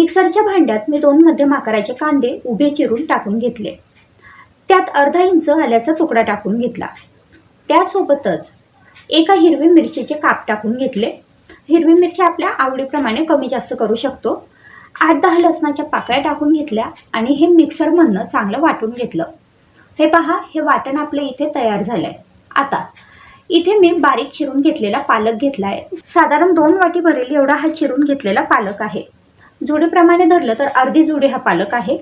मिक्सरच्या भांड्यात मी दोन मध्यम आकाराचे कांदे उभे चिरून टाकून घेतले. त्यात अर्धा इंच आल्याचा तुकडा टाकून घेतला. त्यासोबतच एका हिरवी मिरचीचे काप टाकून घेतले. हिरवी मिरची आपल्या आवडीप्रमाणे कमी जास्त करू शकतो. आठ दहा लसणाच्या पाकळ्या टाकून घेतल्या आणि हे मिक्सरमधनं चांगलं वाटून घेतलं. हे पहा हे वाटण आपलं इथे तयार झालंय. आता इथे मी बारीक चिरून घेतलेला पालक घेतलाय. साधारण दोन वाटी भरेल एवढा हा चिरून घेतलेला पालक आहे. जुडीप्रमाणे धरलं तर अर्धी जुडी हा पालक आहे.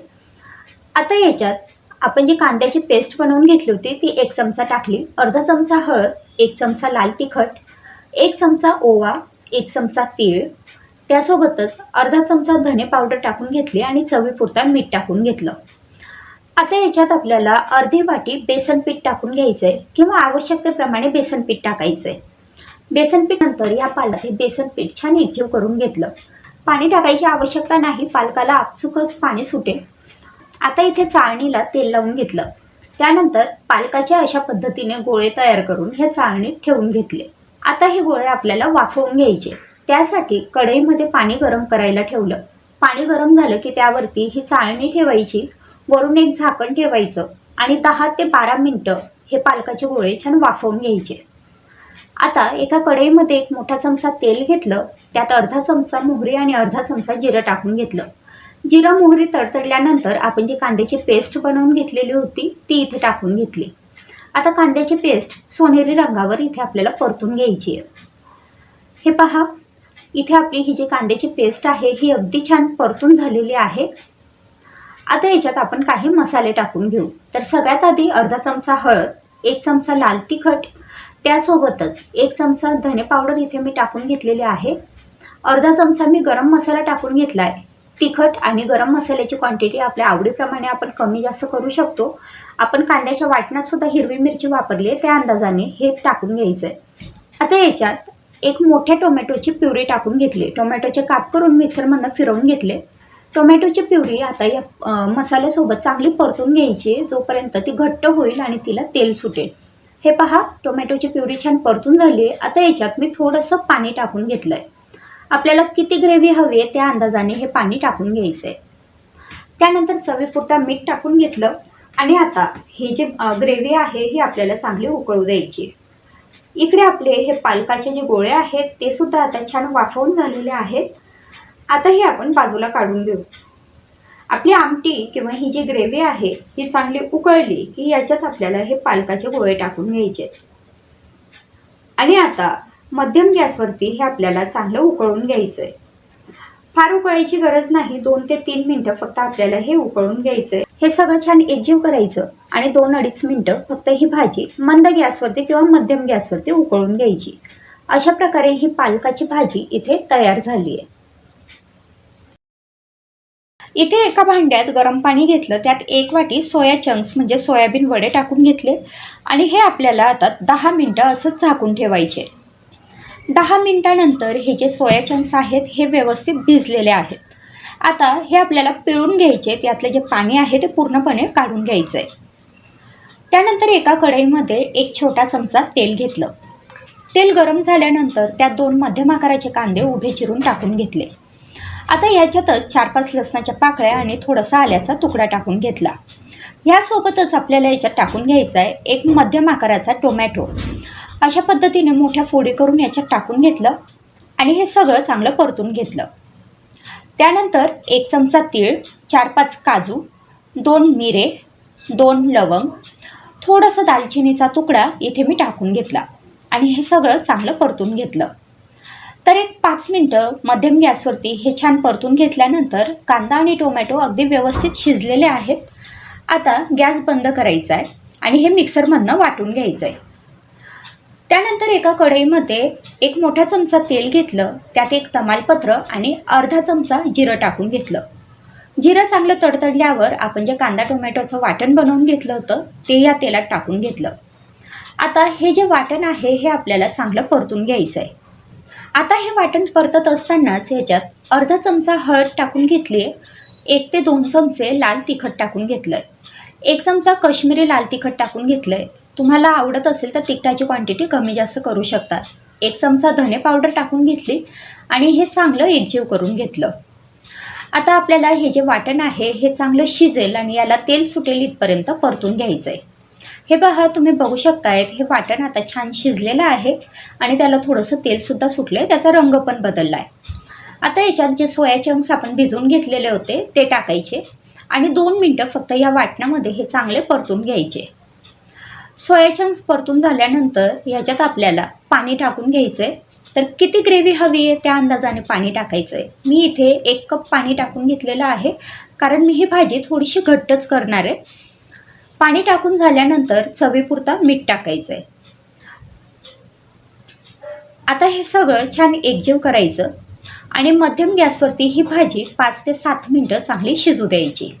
आता याच्यात आपण जी कांद्याची पेस्ट बनवून घेतली होती ती एक चमचा टाकली. अर्धा चमचा हळद एक चमचा लाल तिखट एक चमचा ओवा एक चमचा तीळ. त्यासोबतच अर्धा चमचा धने पावडर टाकून घेतली आणि चवीपुरता मीठ टाकून घेतलं. आता याच्यात आपल्याला अर्धी वाटी बेसन पीठ टाकून घ्यायचंय किंवा आवश्यकतेप्रमाणे बेसन पीठ टाकायचंय. बेसन पीठ नंतर या पालक हे बेसन पीठ छान एकजीव करून घेतलं. पाणी टाकायची आवश्यकता नाही पालकाला आपसुकच पाणी सुटेल. आता इथे चाळणीला तेल लावून घेतलं. त्यानंतर पालकाच्या अशा पद्धतीने गोळे तयार करून ह्या चाळणीत ठेवून घेतले. आता हे गोळे आपल्याला वाफवून घ्यायचे. त्यासाठी कढईमध्ये पाणी गरम करायला ठेवलं. पाणी गरम झालं की त्यावरती ही चाळणी ठेवायची. वरून एक झाकण ठेवायचं आणि दहा ते बारा मिनटं हे पालकाचे गोळे छान वाफवून घ्यायचे. आता एका कढईमध्ये एक मोठा चमचा तेल घेतलं त्यात अर्धा चमचा मोहरी आणि अर्धा चमचा जिरं टाकून घेतलं. जिरा मोहरी तडतडल्यानंतर आपण जी कांद्याची पेस्ट बनवून घेतलेली होती ती इथे टाकून घेतली. आता कांद्याची पेस्ट सोनेरी रंगावर इथे आपल्याला परतून घ्यायची आहे. हे पहा इथे आपली ही जी कांद्याची पेस्ट आहे ही अगदी छान परतून झालेली आहे. आता याच्यात आपण काही मसाले टाकून घेऊ. तर सगळ्यात आधी अर्धा चमचा हळद एक चमचा लाल तिखट त्यासोबतच एक चमचा धने पावडर इथे मी टाकून घेतलेली आहे. अर्धा चमचा मी गरम मसाला टाकून घेतला आहे तिखट आणि गरम मसाल्याची क्वांटिटी आपल्या आवडीप्रमाणे आपण कमी जास्त करू शकतो. आपण कांद्याच्या वाटणात सुद्धा हिरवी मिरची वापरली त्या अंदाजाने हे टाकून घ्यायचं आहे आता याच्यात एक मोठ्या टोमॅटोची प्युरी टाकून घेतली. टोमॅटोचे काप करून मिक्सरमधनं फिरवून घेतले. टोमॅटोची प्युरी आता या मसाल्यासोबत चांगली परतून घ्यायची जोपर्यंत ती घट्ट होईल आणि तिला तेल सुटेल. हे पहा टोमॅटोची प्युरी छान परतून झाली आहे. आता याच्यात मी थोडंसं पाणी टाकून घेतलं आहे आपल्याला किती ग्रेव्ही हवी आहे त्या अंदाजाने हे पाणी टाकून घ्यायचं आहे त्यानंतर चवीपुरता मीठ टाकून घेतलं आणि आता हे जे ग्रेव्ही आहे ही आपल्याला चांगली उकळू द्यायची इकडे आपले हे पालकाचे जे गोळे आहेत ते सुद्धा आता छान वाफवून झालेले आहेत. आता हे आपण बाजूला काढून घेऊ. आपली आमटी किंवा ही जी ग्रेव्ही आहे ही चांगली उकळली की याच्यात आपल्याला हे पालकाचे गोळे टाकून घ्यायचे. आणि आता मध्यम गॅसवरती हे आपल्याला चांगलं उकळून घ्यायचंय. फार उकळायची गरज नाही दोन ते तीन मिनिटं फक्त आपल्याला हे उकळून घ्यायचंय. हे सगळं छान एकजीव करायचं आणि दोन अडीच मिनिटं फक्त ही भाजी मंद गॅसवरती किंवा मध्यम गॅसवरती उकळून घ्यायची. अशा प्रकारे ही पालकाची भाजी इथे तयार झाली आहे इथे एका भांड्यात गरम पाणी घेतलं त्यात एक वाटी सोया चंक्स म्हणजे सोयाबीन वडे टाकून घेतले आणि हे आपल्याला आता दहा मिनटं असंच झाकून ठेवायचे. दहा मिनटानंतर हे जे सोया चंक्स आहेत हे व्यवस्थित भिजलेले आहेत. आता हे आपल्याला पिळून घ्यायचे त्यातलं जे पाणी आहे ते पूर्णपणे काढून घ्यायचं आहे त्यानंतर एका कढईमध्ये एक छोटा चमचा तेल घेतलं. तेल गरम झाल्यानंतर त्यात दोन मध्यम आकाराचे कांदे उभे चिरून टाकून घेतले. आता याच्यातच चार पाच लसणाच्या पाकळ्या आणि थोडासा आल्याचा तुकडा टाकून घेतला. यासोबतच आपल्याला याच्यात टाकून घ्यायचा आहे एक मध्यम आकाराचा टोमॅटो. अशा पद्धतीने मोठ्या फोडी करून याच्यात टाकून घेतलं आणि हे सगळं चांगलं परतून घेतलं. त्यानंतर एक चमचा तीळ चार पाच काजू दोन मिरे दोन लवंग थोडासा दालचिनीचा तुकडा इथे मी टाकून घेतला आणि हे सगळं चांगलं परतून घेतलं. तर एक पाच मिनटं मध्यम गॅसवरती हे छान परतून घेतल्यानंतर कांदा आणि टोमॅटो अगदी व्यवस्थित शिजलेले आहेत. आता गॅस बंद करायचा आहे आणि हे मिक्सरमधनं वाटून घ्यायचं आहे त्यानंतर एका कढईमध्ये एक मोठा चमचा तेल घेतलं त्यात एक तमालपत्र आणि अर्धा चमचा जिरं टाकून घेतलं. जिरं चांगलं तडतडल्यावर आपण जे कांदा टोमॅटोचं वाटण बनवून घेतलं होतं ते या तेलात टाकून घेतलं. आता हे जे वाटण आहे हे आपल्याला चांगलं परतून घ्यायचं आहे आता हे वाटण परतत असतानाच ह्याच्यात अर्धा चमचा हळद टाकून घेतली एक ते दोन चमचे लाल तिखट टाकून घेतलंय. एक चमचा कश्मीरी लाल तिखट टाकून घेतलंय. तुम्हाला आवडत असेल तर तिखटाची क्वांटिटी कमी जास्त करू शकतात. एक चमचा धने पावडर टाकून घेतली आणि हे चांगलं एकजीव करून घेतलं. आता आपल्याला हे जे वाटण आहे हे चांगलं शिजेल आणि याला तेल सुटेल इथपर्यंत परतून घ्यायचं आहे हे पहा तुम्ही बघू शकतायत हे वाटण आता छान शिजलेलं आहे आणि त्याला थोडंसं तेलसुद्धा सुटलं आहे त्याचा रंग पण बदलला आहे आता याच्यात जे सोया चंक्स आपण भिजवून घेतलेले होते ते टाकायचे आणि दोन मिनटं फक्त या वाटणामध्ये हे चांगले परतून घ्यायचे. सोया चंक्स परतून झाल्यानंतर याच्यात आपल्याला पाणी टाकून घ्यायचं आहे तर किती ग्रेव्ही हवी आहे त्या अंदाजाने पाणी टाकायचं आहे मी इथे एक कप पाणी टाकून घेतलेलं आहे कारण मी ही भाजी थोडीशी घट्टच करणार आहे. पाणी टाकून झाल्यानंतर चवीपुरता मीठ टाकायचं आहे आता हे सगळं छान एकजीव करायचं आणि मध्यम गॅसवरती ही भाजी पाच ते सात मिनटं चांगली शिजू द्यायची.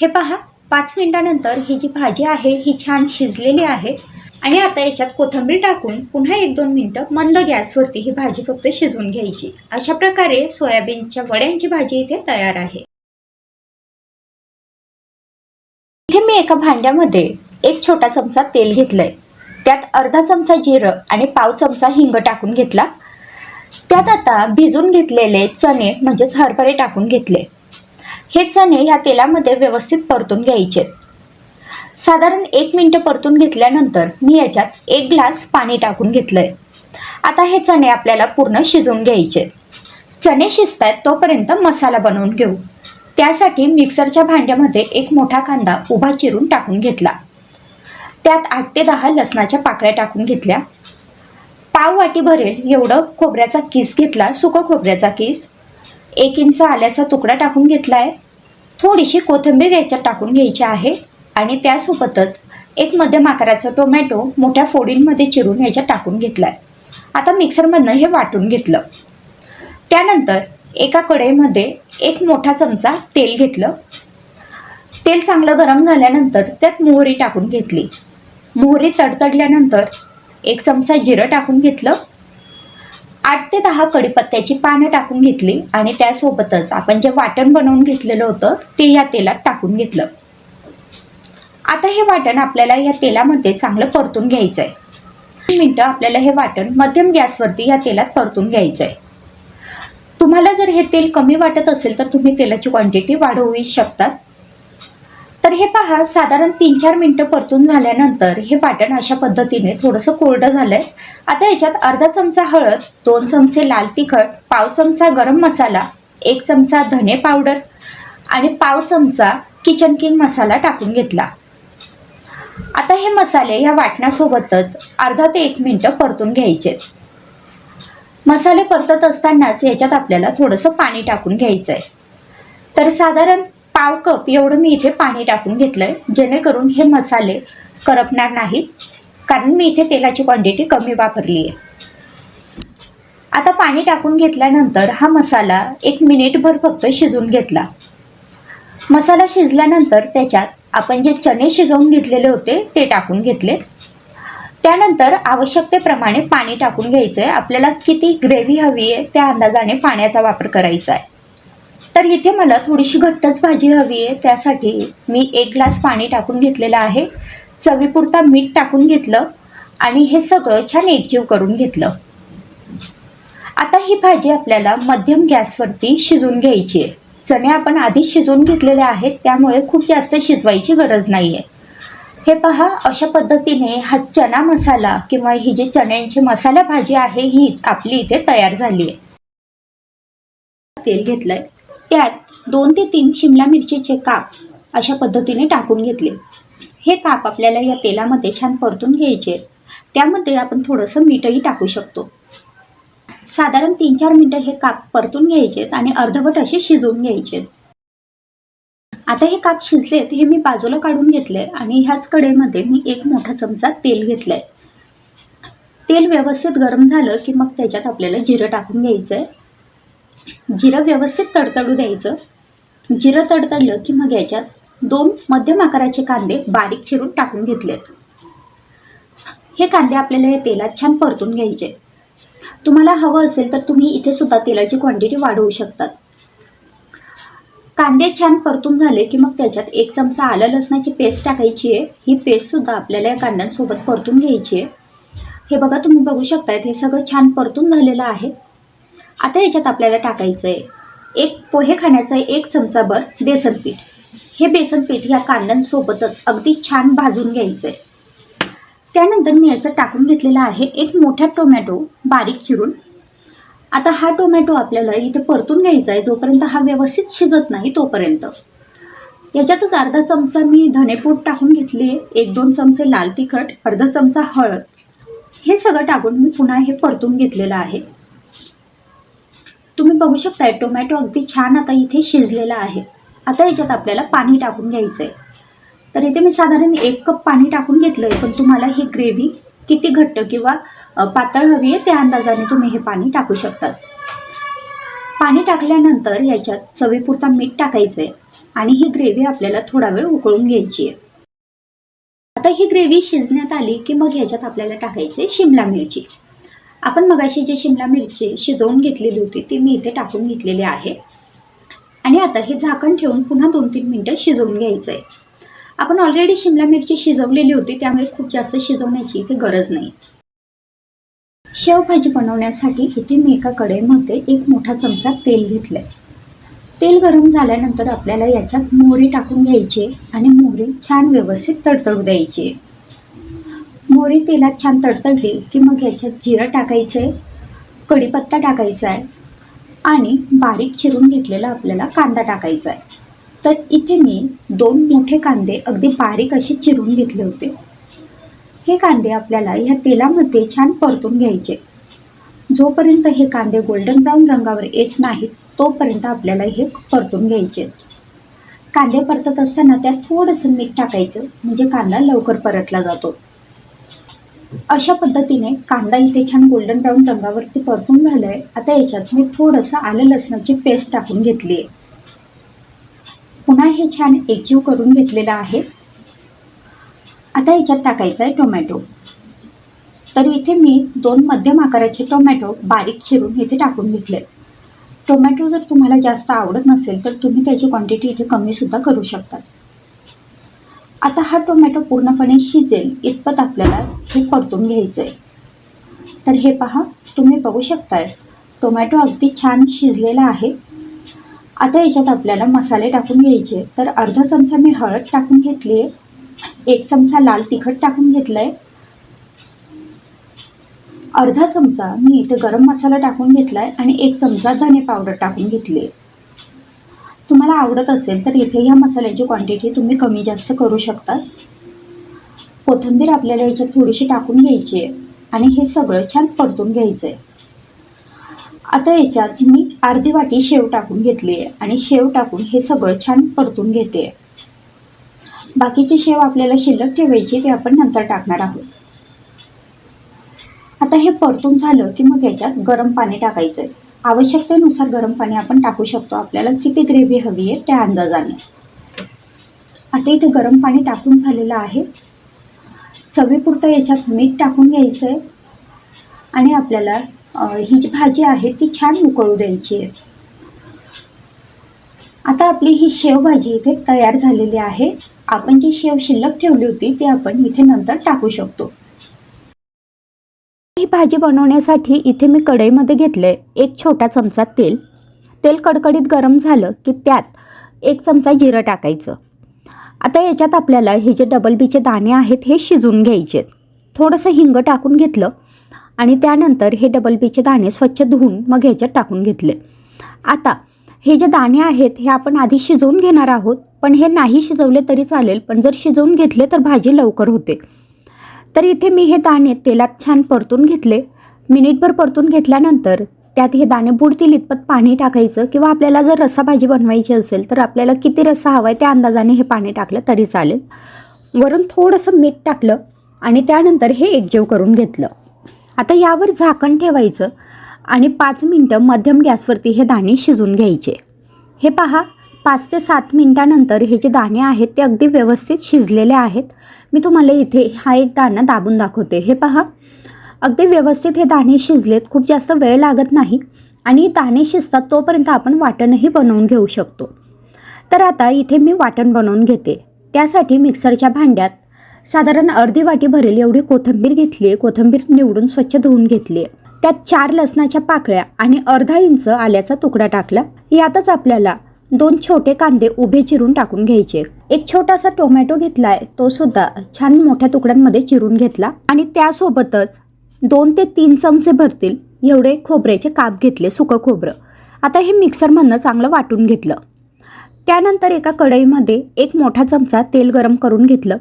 हे पहा पाच मिनटानंतर ही जी भाजी आहे ही छान शिजलेली आहे आणि आता याच्यात कोथिंबीर टाकून पुन्हा एक दोन मिनटं मंद गॅसवरती ही भाजी फक्त शिजवून घ्यायची. अशा प्रकारे सोयाबीनच्या वड्यांची भाजी इथे तयार आहे. इथे मी एका भांड्यामध्ये एक छोटा चमचा तेल घेतलंय. त्यात अर्धा चमचा जिरं आणि पाव चमचा हिंग टाकून घेतला. त्यात आता भिजून घेतलेले चणे म्हणजेच हरभरे टाकून घेतले. हे चणे या तेलामध्ये व्यवस्थित परतून घ्यायचे साधारण एक मिनिट परतून घेतल्यानंतर मी याच्यात एक ग्लास पाणी टाकून घेतलंय. आता हे चणे आपल्याला पूर्ण शिजवून घ्यायचे चणे शिजतायत तोपर्यंत मसाला बनवून घेऊ. त्यासाठी मिक्सरच्या भांड्यामध्ये एक मोठा कांदा उभा चिरून टाकून घेतला. त्यात आठ ते दहा लसणाच्या पाकळ्या टाकून घेतल्या. पाव वाटी भरेल एवढं खोबऱ्याचा किस घेतला सुकं खोबऱ्याचा किस. एक इंच आल्याचा तुकडा टाकून घेतला आहे थोडीशी कोथिंबीर याच्यात टाकून घ्यायची आहे आणि त्यासोबतच एक मध्यम आकाराचा टोमॅटो मोठ्या फोडींमध्ये चिरून याच्यात टाकून घेतला आहे आता मिक्सरमधनं हे वाटून घेतलं. त्यानंतर एका कढईमध्ये एक मोठा चमचा तेल घेतलं. तेल चांगलं गरम झाल्यानंतर त्यात मोहरी टाकून घेतली. मोहरी तडतडल्यानंतर एक चमचा जिरं टाकून घेतलं. आठ ते दहा कडीपत्त्याची पानं टाकून घेतली आणि त्यासोबतच आपण जे वाटण बनवून घेतलेलं होतं ते या तेलात टाकून घेतलं. आता हे वाटण आपल्याला या तेलामध्ये चांगलं परतून घ्यायचं आहे मिनटं आपल्याला हे वाटण मध्यम गॅसवरती या तेलात परतून घ्यायचं आहे तुम्हाला जर हे तेल कमी वाटत असेल तर तुम्ही तेलाची क्वांटिटी वाढवू शकतात. तर हे पहा साधारण तीन चार मिनटं परतून झाल्यानंतर हे वाटण अशा पद्धतीने थोडंसं कोरडं झालंय. आता याच्यात अर्धा चमचा हळद दोन चमचे लाल तिखट पाव चमचा गरम मसाला एक चमचा धने पावडर आणि पाव चमचा किचन किंग मसाला टाकून घेतला. आता हे मसाले या वाटण्यासोबतच अर्धा ते एक मिनटं परतून घ्यायचे. मसाले परतत असतानाच याच्यात आपल्याला थोडंसं पाणी टाकून घ्यायचं आहे तर साधारण पाव कप एवढं मी इथे पाणी टाकून घेतलंय जेणेकरून हे मसाले करपणार नाहीत कारण मी इथे तेलाची क्वांटिटी कमी वापरली आहे आता पाणी टाकून घेतल्यानंतर हा मसाला एक मिनिटभर फक्त शिजून घेतला. मसाला शिजल्यानंतर त्याच्यात आपण जे चणे शिजवून घेतलेले होते ते टाकून घेतले. त्यानंतर आवश्यकतेप्रमाणे पाणी टाकून घ्यायचं आहे आपल्याला किती ग्रेव्ही हवी आहे त्या अंदाजाने पाण्याचा वापर करायचा आहे तर इथे मला थोडीशी घट्टच भाजी हवी आहे. त्यासाठी मी एक ग्लास पाणी टाकून घेतलेलं आहे. चवीपुरता मीठ टाकून घेतलं आणि हे सगळं छान एकजीव करून घेतलं. आता ही भाजी आपल्याला मध्यम गॅसवरती शिजून घ्यायची आहे. चणे आपण आधीच शिजवून घेतलेले आहेत त्यामुळे खूप जास्त शिजवायची गरज नाही आहे हे पहा अशा पद्धतीने हा चणा मसाला किंवा ही जी चण्यांची मसाला भाजी आहे ही आपली इथे तयार झाली आहे. तेल घेतलंय. त्यात दोन ते तीन शिमला मिरचीचे काप अशा पद्धतीने टाकून घेतले. हे काप आपल्याला या तेलामध्ये छान परतून घ्यायचे. त्यामध्ये आपण थोडंसं मीठही टाकू शकतो. साधारण तीन चार मिनटं हे काप परतून घ्यायचेत आणि अर्धवट असे शिजवून घ्यायचे आता हे काप शिजलेत हे मी बाजूला काढून घेतले आणि ह्याच कडेमध्ये मी एक मोठा चमचा तेल घेतलंय. तेल व्यवस्थित गरम झालं की मग त्याच्यात आपल्याला जिरं टाकून घ्यायचं आहे जिरं व्यवस्थित तडतडू द्यायचं. जिरं तडतडलं की मग याच्यात दोन मध्यम आकाराचे कांदे बारीक चिरून टाकून घेतलेत. हे कांदे आपल्याला हे तेलात छान परतून घ्यायचे. तुम्हाला हवं असेल तर तुम्ही इथे सुद्धा तेलाची क्वांटिटी वाढवू शकतात. कांदे छान परतून झाले की मग त्याच्यात एक चमचा आलं लसणाची पेस्ट टाकायची आहे. ही पेस्ट सुद्धा आपल्याला या कांद्यांसोबत परतून घ्यायची आहे. हे बघा तुम्ही बघू शकतायत हे सगळं छान परतून झालेलं आहे. आता याच्यात आपल्याला टाकायचं आहे एक पोहे खाण्याचा एक चमचाभर बेसन पीठ. हे बेसन पीठ या कांद्यांसोबतच अगदी छान भाजून घ्यायचं आहे त्यानंतर मी याच्यात टाकून घेतलेलं आहे एक मोठा टोमॅटो बारीक चिरून. आता हा टोमॅटो आपल्याला इथे परतून घ्यायचा आहे जोपर्यंत हा व्यवस्थित शिजत नाही तोपर्यंत. याच्यातच अर्धा चमचा मी धनेपूड टाकून घेतली आहे एक दोन चमचे लाल तिखट अर्धा चमचा हळद. हे सगळं टाकून मी पुन्हा हे परतून घेतलेलं आहे. तुम्ही बघू शकताय टोमॅटो अगदी छान आता इथे शिजलेला आहे. आता याच्यात आपल्याला पाणी टाकून घ्यायचं आहे तर इथे मी साधारण एक कप पाणी टाकून घेतलं आहे पण तुम्हाला ही ग्रेव्ही किती घट्ट किंवा पातळ हवी आहे त्या अंदाजाने तुम्ही हे पाणी टाकू शकतात. पाणी टाकल्यानंतर याच्यात चवीपुरता मीठ टाकायचं आहे आणि ही ग्रेव्ही आपल्याला थोडा वेळ उकळून घ्यायची आहे. आता ही ग्रेव्ही शिजण्यात आली की मग ह्याच्यात आपल्याला टाकायचे शिमला मिरची. आपण मगाशी जी शिमला मिरची शिजवून घेतलेली होती ती मी इथे टाकून घेतलेली आहे. आणि आता हे झाकण ठेवून पुन्हा दोन तीन मिनटं शिजवून घ्यायचं आहे आपण ऑलरेडी शिमला मिरची शिजवलेली होती त्यामुळे खूप जास्त शिजवण्याची इथे गरज नाही. शेवभाजी बनवण्यासाठी इथे मी एका कढईमध्ये एक मोठा चमचा तेल घेतलं आहे तेल गरम झाल्यानंतर आपल्याला याच्यात मोहरी टाकून घ्यायची आणि मोहरी छान व्यवस्थित तडतडू द्यायची. मोहरी तेलात छान तडतडली की मग याच्यात जिरं टाकायचं आहे कढीपत्ता टाकायचा आहे आणि बारीक चिरून घेतलेला आपल्याला कांदा टाकायचा आहे तर इथे मी दोन मोठे कांदे अगदी बारीक असे चिरून घेतले होते. हे कांदे आपल्याला ह्या तेलामध्ये छान परतून घ्यायचे. जोपर्यंत हे कांदे गोल्डन ब्राऊन रंगावर येत नाहीत तोपर्यंत आपल्याला हे परतून घ्यायचे. कांदे परतत असताना त्यात थोडंसं मीठ टाकायचं म्हणजे कांदा लवकर परतला जातो. अशा पद्धतीने कांदा इथे छान गोल्डन ब्राऊन रंगावरती परतून झालाय. आता याच्यात मी थोडंसं आलं लसणाची पेस्ट टाकून घेतली आहे पुन्हा हे छान एकजीव करून घेतलेलं आहे. आता याच्यात टाकायचा आहे टोमॅटो. तर इथे मी दोन मध्यम आकाराचे टोमॅटो बारीक चिरून इथे टाकून घेतले. टोमॅटो जर तुम्हाला जास्त आवडत नसेल तर तुम्ही त्याची क्वांटिटी इथे कमी सुद्धा करू शकता. आता हा टोमॅटो पूर्णपणे शिजेल इतपत आपल्याला हे परतून घ्यायचं आहे तर हे पहा तुम्ही बघू शकताय टोमॅटो अगदी छान शिजलेला आहे. आता याच्यात आपल्याला मसाले टाकून घ्यायचे. तर अर्धा चमचा मी हळद टाकून घेतली आहे एक चमचा लाल तिखट टाकून घेतलंय. अर्धा चमचा मी इथे गरम मसाला टाकून घेतलाय आणि एक चमचा धने पावडर टाकून घेतली तुम्हाला आवडत असेल तर इथे ह्या मसाल्याची क्वांटिटी तुम्ही कमी जास्त करू शकतात कोथिंबीर आपल्याला याच्यात थोडीशी टाकून घ्यायची आहे आणि हे सगळं छान परतून घ्यायचं आहे आता याच्यात मी अर्धी वाटी शेव टाकून घेतली आहे आणि शेव टाकून हे सगळं छान परतून घेते बाकीची शेव आपल्याला शिल्लक ठेवायची ते आपण नंतर टाकणार आहोत. आता हे परतून झालं की मग याच्यात गरम पाणी टाकायचं आहे आवश्यकतेनुसार गरम पाणी आपण टाकू शकतो. आपल्याला किती ग्रेव्ही हवी आहे त्या अंदाजाने. आता इथे गरम पाणी टाकून झालेलं आहे. चवीपुरतं याच्यात मीठ टाकून घ्यायचं आहे आणि आपल्याला ही जी भाजी आहे ती छान उकळू द्यायची आहे. आता आपली ही शेवभाजी इथे तयार झालेली आहे. आपण जी शेव शिल्लक ठेवली होती ती आपण इथे नंतर टाकू शकतो. ही भाजी बनवण्यासाठी इथे मी कढईमध्ये घेतले एक छोटा चमचा तेल. तेल कडकडीत गरम झालं की त्यात एक चमचा जिरं टाकायचं. आता याच्यात आपल्याला हे जे डबल बीचे दाणे आहेत हे शिजून घ्यायचे. थोडंसं हिंग टाकून घेतलं आणि त्यानंतर हे डबल बीचे दाणे स्वच्छ धुवून मग ह्याच्यात टाकून घेतले. आता हे जे दाणे आहेत हे आपण आधी शिजवून घेणार आहोत. पण हे नाही शिजवले तरी चालेल पण जर शिजवून घेतले तर भाजी लवकर होते. तर इथे मी हे दाणे तेलात छान परतून घेतले. मिनिटभर परतून घेतल्यानंतर त्यात हे दाणे बुडतील इतपत पाणी टाकायचं किंवा आपल्याला जर रसा भाजी बनवायची असेल तर आपल्याला किती रस्सा हवा आहे त्या अंदाजाने हे पाणी टाकलं तरी चालेल. वरून थोडंसं मीठ टाकलं आणि त्यानंतर हे एकजीव करून घेतलं. आता यावर झाकण ठेवायचं आणि पाच मिनटं मध्यम गॅसवरती हे दाणे शिजून घ्यायचे. हे पहा पाच ते सात मिनटानंतर हे जे दाणे आहेत ते अगदी व्यवस्थित शिजलेले आहेत. मी तुम्हाला इथे हा एक दाणा दाबून दाखवते. हे पहा. अगदी व्यवस्थित हे दाणे शिजलेत. खूप जास्त वेळ लागत नाही आणि दाणे शिजतात तोपर्यंत आपण वाटणही बनवून घेऊ शकतो. तर आता इथे मी वाटण बनवून घेते. त्यासाठी मिक्सरच्या भांड्यात साधारण अर्धी वाटी भरेल एवढी कोथिंबीर घेतली आहे. कोथिंबीर निवडून स्वच्छ धुवून घेतली आहे. त्यात चार लसणाच्या पाकळ्या आणि अर्धा इंच आल्याचा तुकडा टाकला. यातच आपल्याला दोन छोटे कांदे उभे चिरून टाकून घ्यायचे. एक छोटासा टोमॅटो घेतलाय तो सुद्धा छान मोठ्या तुकड्यांमध्ये चिरून घेतला आणि त्यासोबतच दोन ते तीन चमचे भरतील एवढे खोबऱ्याचे काप घेतले सुकं खोबरं. आता हे मिक्सरमधनं चांगलं वाटून घेतलं. त्यानंतर एका कढईमध्ये एक मोठा चमचा तेल गरम करून घेतलं.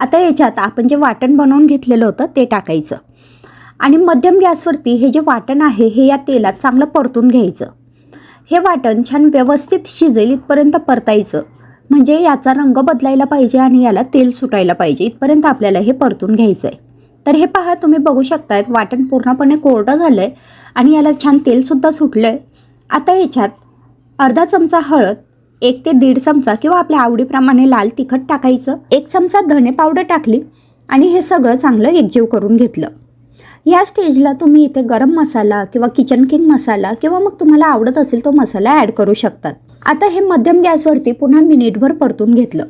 आता याच्यात आपण जे वाटण बनवून घेतलेलं होतं ते टाकायचं. आणि मध्यम गॅसवरती हे जे वाटण आहे हे या तेलात चांगलं परतून घ्यायचं. हे वाटण छान व्यवस्थित शिजेल इथपर्यंत परतायचं. म्हणजे याचा रंग बदलायला पाहिजे आणि याला तेल सुटायला पाहिजे इथपर्यंत आपल्याला हे परतून घ्यायचं आहे तर हे पहा तुम्ही बघू शकतायत वाटण पूर्णपणे कोरडं झालं आहे आणि याला छान तेलसुद्धा सुटलं आहे आता याच्यात अर्धा चमचा हळद एक ते दीड चमचा किंवा आपल्या आवडीप्रमाणे लाल तिखट टाकायचं. एक चमचा धने पावडर टाकली आणि हे सगळं चांगलं एकजीव करून घेतलं. या स्टेजला तुम्ही इथे गरम मसाला किंवा किचन किंग मसाला किंवा मग तुम्हाला आवडत असेल तो मसाला ॲड करू शकतात. आता हे मध्यम गॅसवरती पुन्हा मिनिटभर परतून घेतलं.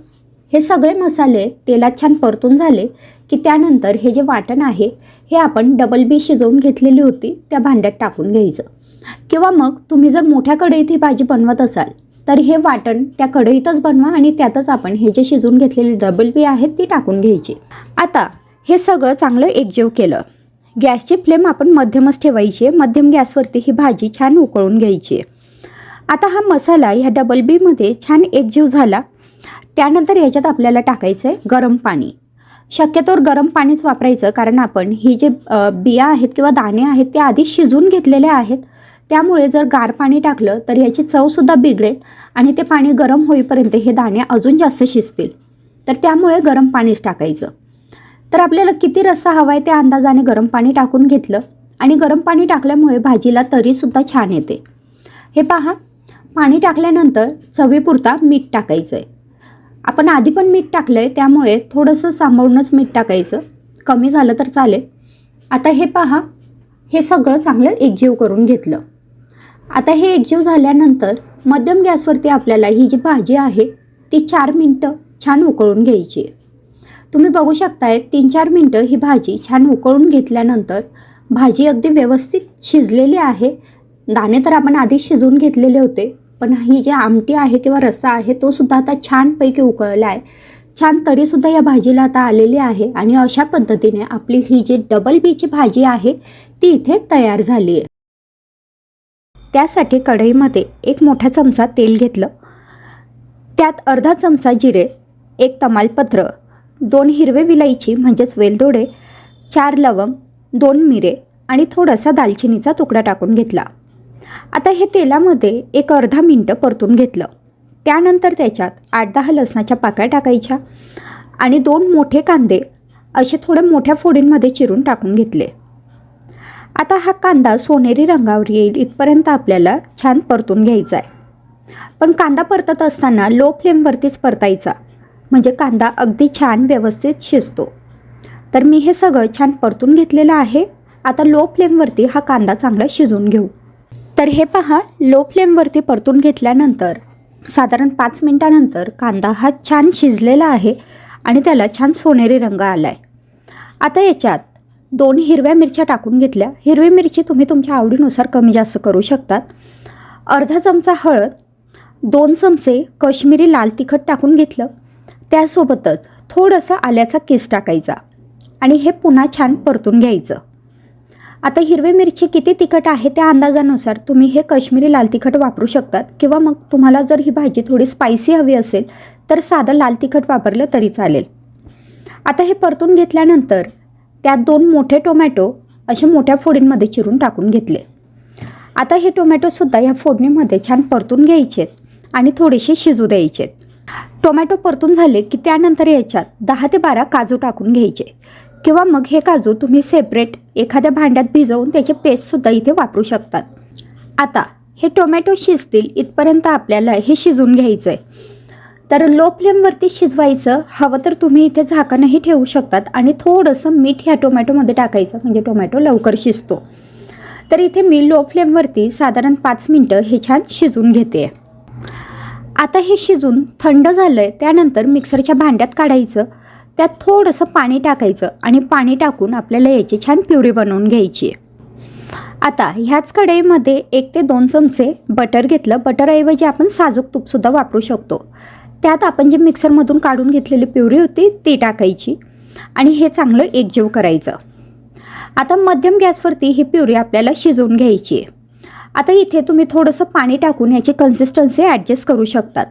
हे सगळे मसाले तेलात छान परतून झाले की त्यानंतर हे जे वाटण आहे हे आपण डबल बी शिजवून घेतलेली होती त्या भांड्यात टाकून घ्यायचं. किंवा मग तुम्ही जर मोठ्या कढईत ही भाजी बनवत असाल तर हे वाटण त्या कढईतच बनवा आणि त्यातच आपण हे जे शिजवून घेतलेली डबल बी आहेत ती टाकून घ्यायची. आता हे सगळं चांगलं एकजीव केलं. गॅसची फ्लेम आपण मध्यमच ठेवायची मध्यम गॅसवरती ही भाजी छान उकळून घ्यायची आहे. आता हा मसाला ह्या डबल बीमध्ये छान एकजीव झाला. त्यानंतर ह्याच्यात आपल्याला टाकायचं आहे गरम पाणी. शक्यतोवर गरम पाणीच वापरायचं कारण आपण ही जे बिया आहेत किंवा दाणे आहेत ते आधी शिजून घेतलेले आहेत. त्यामुळे जर गार पाणी टाकलं तर ह्याची चवसुद्धा बिघडेल आणि ते पाणी गरम होईपर्यंत हे दाणे अजून जास्त शिजतील. तर त्यामुळे गरम पाणीच टाकायचं. तर आपल्याला किती रस्सा हवा आहे त्या अंदाजाने गरम पाणी टाकून घेतलं आणि गरम पाणी टाकल्यामुळे भाजीला तरीसुद्धा छान येते. हे पहा पाणी टाकल्यानंतर चवीपुरता मीठ टाकायचं आहे आपण आधी पण मीठ टाकलं आहे त्यामुळे थोडंसं सांभाळूनच मीठ टाकायचं. कमी झालं तर चालेल. आता हे पहा हे सगळं चांगलं एकजीव करून घेतलं. आता हे एकजीव झाल्यानंतर मध्यम गॅसवरती आपल्याला ही जी भाजी आहे ती चार मिनटं छान उकळून घ्यायची आहे. तुम्ही बघू शकताय तीन चार मिनटं ही भाजी छान उकळून घेतल्यानंतर भाजी अगदी व्यवस्थित शिजलेली आहे. दाणे तर आपण आधी शिजवून घेतलेले होते पण ही जी आमटी आहे किंवा रस्सा आहे तो सुद्धा आता छानपैकी उकळला आहे. छान तरीसुद्धा या भाजीला आता आलेली आहे आणि अशा पद्धतीने आपली ही जी डबल बीची भाजी आहे ती इथे तयार झाली आहे. त्यासाठी कढईमध्ये एक मोठा चमचा तेल घेतलं. त्यात अर्धा चमचा जिरे एक तमालपत्र दोन हिरवे विलायची म्हणजेच वेलदोडे चार लवंग दोन मिरे आणि थोडासा दालचिनीचा तुकडा टाकून घेतला. आता हे तेलामध्ये एक अर्धा मिनटं परतून घेतलं. त्यानंतर त्याच्यात आठ दहा लसणाच्या पाकळ्या टाकायच्या आणि दोन मोठे कांदे असे थोड्या मोठ्या फोडींमध्ये चिरून टाकून घेतले. आता हा कांदा सोनेरी रंगावर येईल इथपर्यंत आपल्याला छान परतून घ्यायचा आहे पण कांदा परतत असताना लो फ्लेमवरतीच परतायचा. म्हणजे कांदा अगदी छान व्यवस्थित शिजतो. तर मी हे सगळं छान परतून घेतलेलं आहे. आता लो फ्लेमवरती हा कांदा चांगला शिजवून घेऊ. तर हे पहा लो फ्लेमवरती परतून घेतल्यानंतर साधारण पाच मिनटानंतर कांदा हा छान शिजलेला आहे आणि त्याला छान सोनेरी रंग आला आहे आता याच्यात दोन हिरव्या मिरच्या टाकून घेतल्या. हिरवी मिरची तुम्ही तुमच्या आवडीनुसार कमी जास्त करू शकतात. अर्धा चमचा हळद दोन चमचे कश्मीरी लाल तिखट टाकून घेतलं. त्यासोबतच थोडंसं आल्याचा किस टाकायचा आणि हे पुन्हा छान परतून घ्यायचं. आता हिरवी मिरची किती तिखट आहे त्या अंदाजानुसार तुम्ही हे कश्मीरी लाल तिखट वापरू शकतात किंवा मग तुम्हाला जर ही भाजी थोडी स्पायसी हवी असेल तर साधं लाल तिखट वापरलं तरी चालेल. आता हे परतून घेतल्यानंतर त्यात दोन मोठे टोमॅटो असे मोठ्या फोडींमध्ये चिरून टाकून घेतले. आता हे टोमॅटोसुद्धा या फोडणीमध्ये छान परतून घ्यायचेत आणि थोडेसे शिजू द्यायचेत. टोमॅटो परतून झाले की त्यानंतर याच्यात दहा ते बारा काजू टाकून घ्यायचे. किंवा मग हे काजू तुम्ही सेपरेट एखाद्या भांड्यात भिजवून त्याचे पेस्टसुद्धा इथे वापरू शकतात. आता हे टोमॅटो शिजतील इथपर्यंत आपल्याला हे शिजून घ्यायचं आहे तर लो फ्लेमवरती शिजवायचं हवं तर तुम्ही इथे झाकणही ठेवू शकतात आणि थोडंसं मीठ ह्या टोमॅटोमध्ये टाकायचं म्हणजे टोमॅटो लवकर शिजतो. तर इथे मी लो फ्लेमवरती साधारण पाच मिनटं हे छान शिजून घेते. आता हे शिजून थंड झालं आहे त्यानंतर मिक्सरच्या भांड्यात काढायचं. त्यात थोडंसं पाणी टाकायचं आणि पाणी टाकून आपल्याला याची छान प्युरी बनवून घ्यायची आहे. आता ह्याच कढईमध्ये एक ते दोन चमचे बटर घेतलं. बटरऐवजी आपण साजूक तूपसुद्धा वापरू शकतो. त्यात आपण जे मिक्सरमधून काढून घेतलेली प्युरी होती ती टाकायची आणि हे चांगलं एकजीव करायचं. आता मध्यम गॅसवरती ही प्युरी आपल्याला शिजवून घ्यायची आहे. आता इथे तुम्ही थोडंसं पाणी टाकून याची कन्सिस्टन्सी ॲडजस्ट करू शकतात.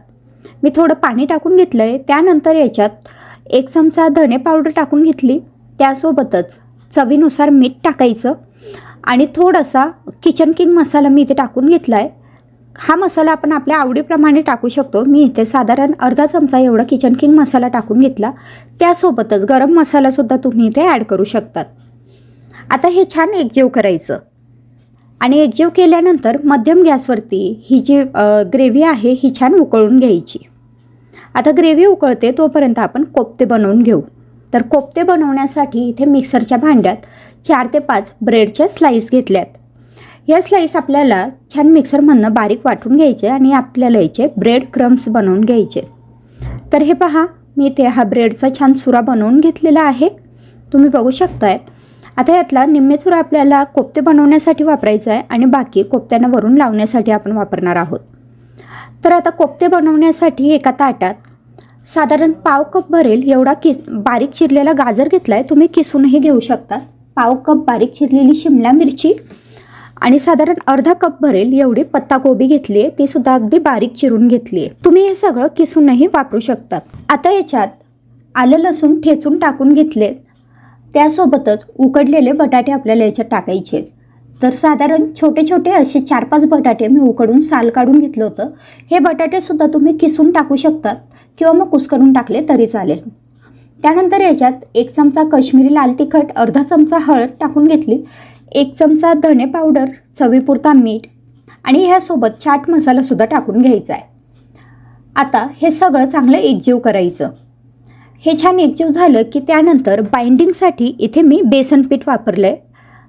मी थोडं पाणी टाकून घेतलं आहे त्यानंतर याच्यात एक चमचा धने पावडर टाकून घेतली. त्यासोबतच चवीनुसार मीठ टाकायचं आणि थोडासा किचन किंग मसाला मी इथे टाकून घेतला आहे हा मसाला आपण आपल्या आवडीप्रमाणे टाकू शकतो. मी इथे साधारण अर्धा चमचा एवढा किचन किंग मसाला टाकून घेतला. त्यासोबतच गरम मसालासुद्धा तुम्ही इथे ॲड करू शकतात. आता हे छान एकजीव करायचं. आणि एकजीव केल्यानंतर मध्यम गॅसवरती ही जी ग्रेव्ही आहे ही छान उकळून घ्यायची. आता ग्रेव्ही उकळते तोपर्यंत आपण कोफ्ते बनवून घेऊ. तर कोफ्ते बनवण्यासाठी इथे मिक्सरच्या भांड्यात चार ते पाच ब्रेडच्या स्लाईस घेतल्यात. या स्लाईस आपल्याला छान मिक्सरमधनं बारीक वाटून घ्यायचे आणि आपल्याला याचे ब्रेड क्रम्स बनवून घ्यायचे. तर हे पहा मी इथे हा ब्रेडचा छान सुरा बनवून घेतलेला आहे. तुम्ही बघू शकताय आता यातला निम्मेचूर आपल्याला कोफ्ते बनवण्यासाठी वापरायचा आहे आणि बाकी कोफ्त्यांना वरून लावण्यासाठी आपण वापरणार आहोत. तर आता कोफ्ते बनवण्यासाठी एका ताटात साधारण पाव कप भरेल एवढा किस बारीक चिरलेला गाजर घेतला आहे तुम्ही किसूनही घेऊ शकता. पाव कप बारीक चिरलेली शिमला मिरची आणि साधारण अर्धा कप भरेल एवढी पत्ताकोबी घेतली आहे ती सुद्धा अगदी बारीक चिरून घेतली आहे. तुम्ही हे सगळं किसूनही वापरू शकतात आता याच्यात आलं लसूण ठेचून टाकून घेतले. त्यासोबतच उकडलेले बटाटे आपल्याला याच्यात टाकायचे आहेत. तर साधारण छोटे छोटे असे चार पाच बटाटे मी उकडून साल काढून घेतलं होतं. हे बटाटेसुद्धा तुम्ही किसून टाकू शकतात किंवा मग कुस्करून टाकले तरी चालेल. त्यानंतर याच्यात एक चमचा कश्मीरी लाल तिखट अर्धा चमचा हळद टाकून घेतली एक चमचा धने पावडर चवीपुरता मीठ आणि ह्यासोबत चाट मसालासुद्धा टाकून घ्यायचा आहे. आता हे सगळं चांगलं एकजीव करायचं. हे छान एकजीव झालं की त्यानंतर बाइंडिंगसाठी इथे मी बेसन पीठ वापरलं आहे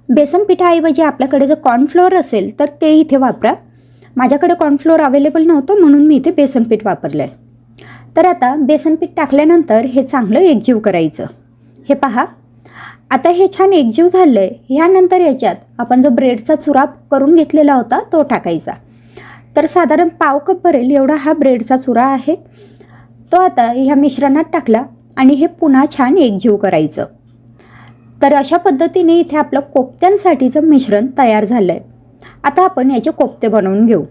बेसन पिठाऐवजी आपल्याकडे जर कॉर्नफ्लोअर असेल तर ते इथे वापरा. माझ्याकडे कॉर्नफ्लोअर अवेलेबल नव्हतं म्हणून मी इथे बेसन पीठ वापरलं आहे तर आता बेसन पीठ टाकल्यानंतर हे चांगलं एकजीव करायचं. हे पहा. आता हे छान एकजीव झालं आहे ह्यानंतर याच्यात आपण जो ब्रेडचा चुरा करून घेतलेला होता तो टाकायचा. तर साधारण पाव कप भरेल एवढा हा ब्रेडचा चुरा आहे. तो आता ह्या मिश्रणात टाकला. आणि हे पुन्हा छान एकजीव करायचं. तर अशा पद्धतीने इथे आपलं कोफ्त्यांसाठीचं मिश्रण तयार झालं आहे आता आपण याचे कोफ्ते बनवून घेऊ.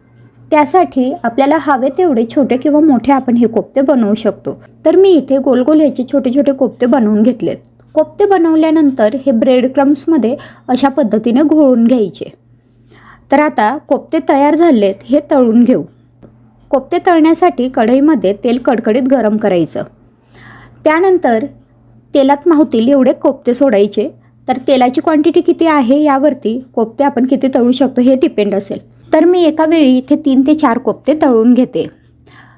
त्यासाठी आपल्याला हवे तेवढे छोटे किंवा मोठे आपण हे कोफ्ते बनवू शकतो. तर मी इथे गोल गोल ह्याचे छोटे छोटे कोफ्ते बनवून घेतलेत. कोफ्ते बनवल्यानंतर हे ब्रेड क्रम्समध्ये अशा पद्धतीने घोळून घ्यायचे. तर आता कोफ्ते तयार झालेत हे तळून घेऊ. कोफ्ते तळण्यासाठी कढईमध्ये तेल कडकडीत गरम करायचं. त्यानंतर तेलात मावतील एवढे कोफ्ते सोडायचे तर तेलाची क्वांटिटी किती आहे यावरती कोफ्ते आपण किती तळू शकतो हे डिपेंड असेल. तर मी एका वेळी इथे तीन ते चार कोफ्ते तळून घेते.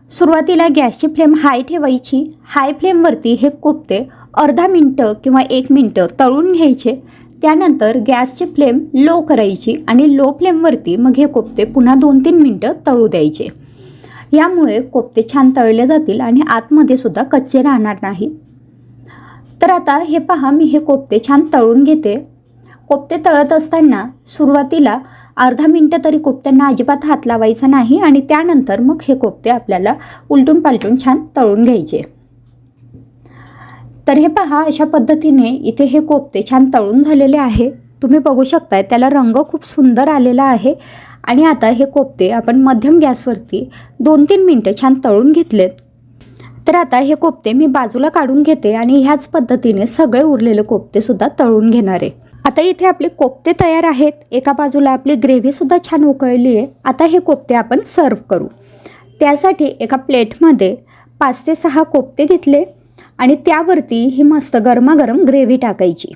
सुरुवातीला गॅसची फ्लेम हाय ठेवायची. हाय फ्लेमवरती हे कोफ्ते अर्धा मिनटं किंवा एक मिनटं तळून घ्यायचे. त्यानंतर गॅसची फ्लेम लो करायची आणि लो फ्लेमवरती मग हे कोफ्ते पुन्हा दोन तीन मिनटं तळू द्यायचे. यामुळे कोफ्ते छान तळले जातील आणि आतमध्ये सुद्धा कच्चे राहणार नाही. तर आता हे पहा मी हे कोफ्ते छान तळून घेते. कोफ्ते तळत असताना सुरुवातीला अर्धा मिनटं तरी कोफ्त्यांना अजिबात हात लावायचा नाही आणि त्यानंतर मग हे कोफ्ते आपल्याला उलटून पालटून छान तळून घ्यायचे. तर हे पहा अशा पद्धतीने इथे हे कोफ्ते छान तळून झालेले आहे. तुम्ही बघू शकताय त्याला रंग खूप सुंदर आलेला आहे. आणि आता हे कोफ्ते आपण मध्यम गॅसवरती दोन तीन मिनटं छान तळून घेतलेत. तर आता हे कोफ्ते मी बाजूला काढून घेते आणि ह्याच पद्धतीने सगळे उरलेले कोफ्तेसुद्धा तळून घेणार आहे. आता इथे आपले कोफ्ते तयार आहेत. एका बाजूला आपली ग्रेव्हीसुद्धा छान उकळली आहे. आता हे कोफ्ते आपण सर्व करू. त्यासाठी एका प्लेटमध्ये पाच ते सहा कोफ्ते घेतले आणि त्यावरती ही मस्त गरमागरम ग्रेव्ही टाकायची.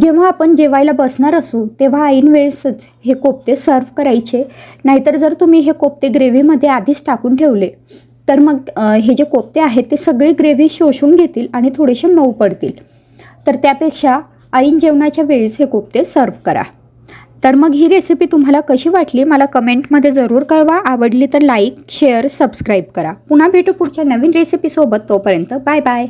जेव्हा आपण जेवायला बसणार असू तेव्हा ऐन वेळेसच हे कोफ्ते सर्व करायचे. नाहीतर जर तुम्ही हे कोफ्ते ग्रेव्हीमध्ये आधीच टाकून ठेवले तर मग हे जे कोफ्ते आहेत ते सगळे ग्रेव्ही शोषून घेतील आणि थोडेसे मऊ पडतील. तर त्यापेक्षा ऐन जेवणाच्या वेळेस हे कोफ्ते सर्व करा. तर मग ही रेसिपी तुम्हाला कशी वाटली मला कमेंटमध्ये जरूर कळवा. आवडली तर लाईक शेअर सबस्क्राईब करा. पुन्हा भेटू पुढच्या नवीन रेसिपीसोबत तोपर्यंत बाय बाय.